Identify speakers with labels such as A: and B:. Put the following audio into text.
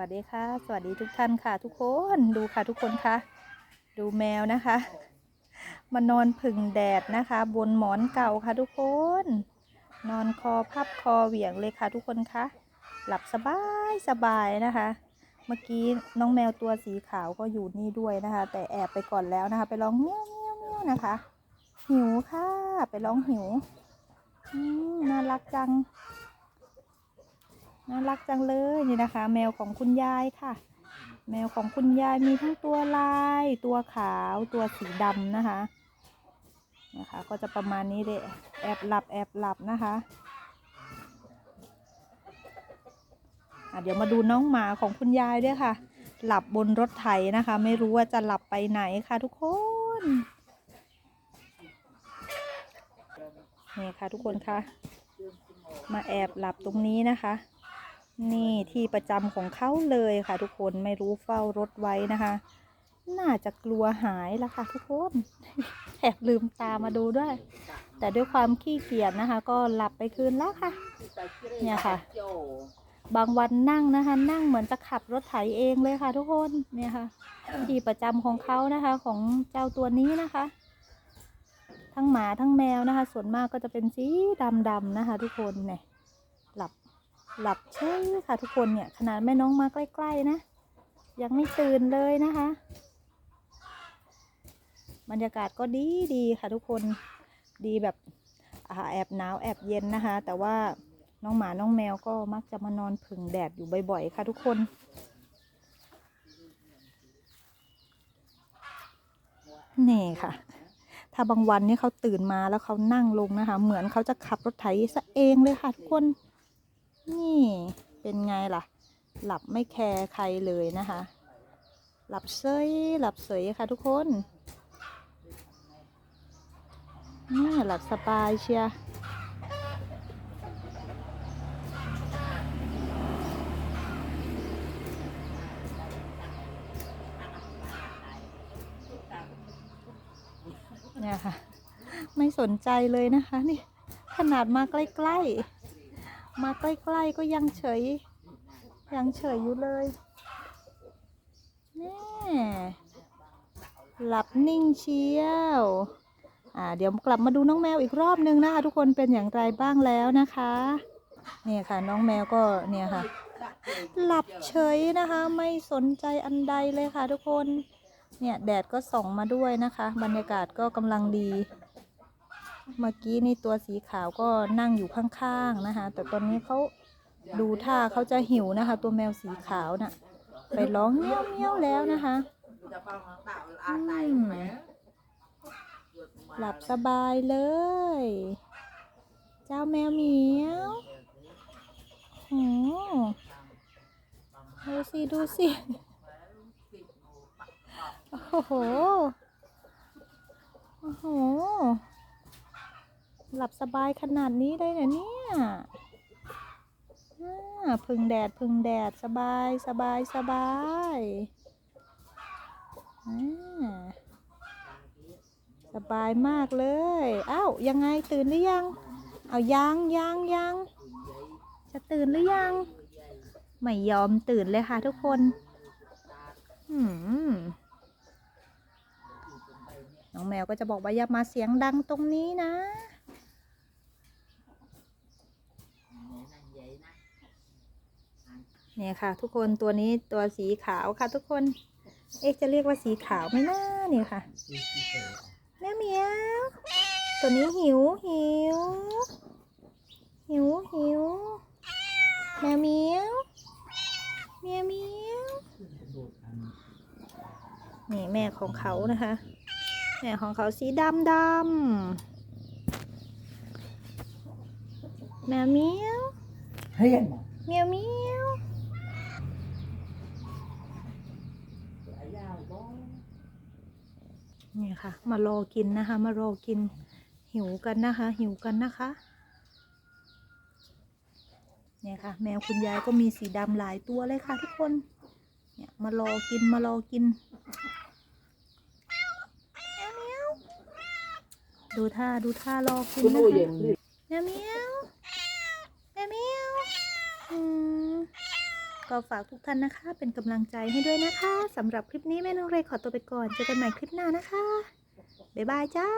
A: วัสดีค่ะ สวัสดีทุกท่านค่ะ ทุกคนดูค่ะทุกคนคะดูแมวนะคะมานอนผึ่งแดดนะคะ บนหมอนเก่าค่ะทุกคน นอนคอพับคอเหวี่ยงเลยค่ะทุกคนคะหลับสบายสบายนะคะ เมื่อกี้น้องแมวตัวสีขาวก็อยู่นี่ด้วยนะคะ แต่แอบไปก่อนแล้วนะคะ ไปร้องเมี้ยวเมี้ยวเมี้ยวนะคะ หิวค่ะ ไปร้องหิวน่ารักจัง น่ารักจังเลยนี่นะคะ แมวของคุณยายค่ะ แมวของคุณยายมีทั้งตัวลาย ตัวขาวตัวสีดำนะคะนะคะ ก็จะประมาณนี้เลยแอบหลับแอบหลับนะคะะเดี๋ยวมาดูน้องหมาของคุณยายด้วยค่ะ หลับบนรถไถนะคะ ไม่รู้ว่าจะหลับไปไหนค่ะทุกคนนี่ค่ะทุกคนค่ะ มาแอบหลับตรงนี้นะคะ นี่ที่ประจำของเขาเลยค่ะ ทุกคนไม่รู้เฝ้ารถไว้นะคะ น่าจะกลัวหายละค่ะ ทุกคนแอบลืมตามาดูด้วย แต่ด้วยความขี้เกียจนะคะ ก็หลับไปคืนแล้วค่ะ เนี่ยค่ะ บางวันนั่งนะคะ นั่งเหมือนจะขับรถไถเองเลยค่ะ ทุกคนเนี่ยค่ะ ที่ประจำของเขานะคะ ของเจ้าตัวนี้นะคะ ทั้งหมาทั้งแมวนะคะ ส่วนมากก็จะเป็นสีดำๆนะคะ ทุกคนเนี่ยหลับ หลับเฉยค่ะทุกคนเนี่ย ขนาดแม่น้องมาใกล้ๆนะ ยังไม่ตื่นเลยนะคะ บรรยากาศก็ดีดีค่ะทุกคนดีแบบอแอบหนาวแอบเย็นนะคะ แต่ว่าน้องหมาน้องแมวก็มักจะมานอนผึ่งแดดอยู่บ่อยๆ ค่ะทุกคนนี่ค่ะ ถ้าบางวันนี่เขาตื่นมาแล้วเขานั่งลงนะคะ เหมือนเขาจะขับรถไถซะเองเลยค่ะทุกคน นี่เป็นไงล่ะ หลับไม่แคร์ใครเลยนะคะ หลับเซยหลับเสยค่ะทุกคนนี่หลับสบายเชียร์เนี่ยค่ะ ไม่สนใจเลยนะคะ นี่ ขนาดมาใกล้ ๆ มาใกล้ๆก็ยังเฉย ยังเฉยอยู่เลยแน่หลับนิ่งเชียวอ่าเดี๋ยวกลับมาดูน้องแมวอีกรอบนึงนะคะทุกคนเป็นอย่างไรบ้างแล้วนะคะเนี่ยค่ะน้องแมวก็เนี่ยค่ะ หลับเฉยนะคะ ไม่สนใจอันใดเลยค่ะทุกคน เนี่ยแดดก็ส่องมาด้วยนะคะ บรรยากาศก็กำลังดี เมื่อกี้นี่ตัวสีขาวก็นั่งอยู่ข้างๆนะคะ แต่ตอนนี้เขาดูท่าเขาจะหิวนะคะ ตัวแมวสีขาวน่ะ ไปร้องเมี้ยวเมี้ยวแล้วนะคะหลับสบายเลย เจ้าแมวเหมียวโอ้ดูสิดูสิโอ้โห โอ้โห หลับสบายขนาดนี้เลยนเนี่ยพึ่งแดดพึ่งแดดสบายสบายสบายสบายมากเลยอ้าวยังไงตื่นหรือยัง เอายังยังยังจะตื่นหรือยัง ไม่ยอมตื่นเลยค่ะทุกคนอืมน้องแมวก็จะบอกว่าอย่ามาเสียงดังตรงนี้นะ เนี่ยค่ะ ทุกคนตัวนี้ตัวสีขาวค่ะ ทุกคน เอ๊ะจะเรียกว่าสีขาวไหมนะเนี่ยค่ะแม่เมียวตัวนี้หิวหิว หิวหิวแมวเมียวแมวเมียวนี่แม่ของเขานะคะ แม่ของเขาสีดำดำแมวเมียว
B: เฮียน
A: เมียวเมียว นี่ค่ะ มารอกินนะคะ มารอกินหิวกันนะคะ หิวกันนะคะเนี่ยค่ะ แมวคุณยายก็มีสีดำหลายตัวเลยค่ะ ทุกคน เนี่ยมารอกินมารอกิน ดูท่าดูท่ารอกินนะคะ
B: งเลย
A: แมวเมียวแมวเมียวอืม ก็ฝากทุกท่านนะคะ เป็นกำลังใจให้ด้วยนะคะสำหรับคลิปนี้แม่น้องเรขอตัวไปก่อนเจอกันใหม่คลิปหน้านะคะบ๊ายบายจ้า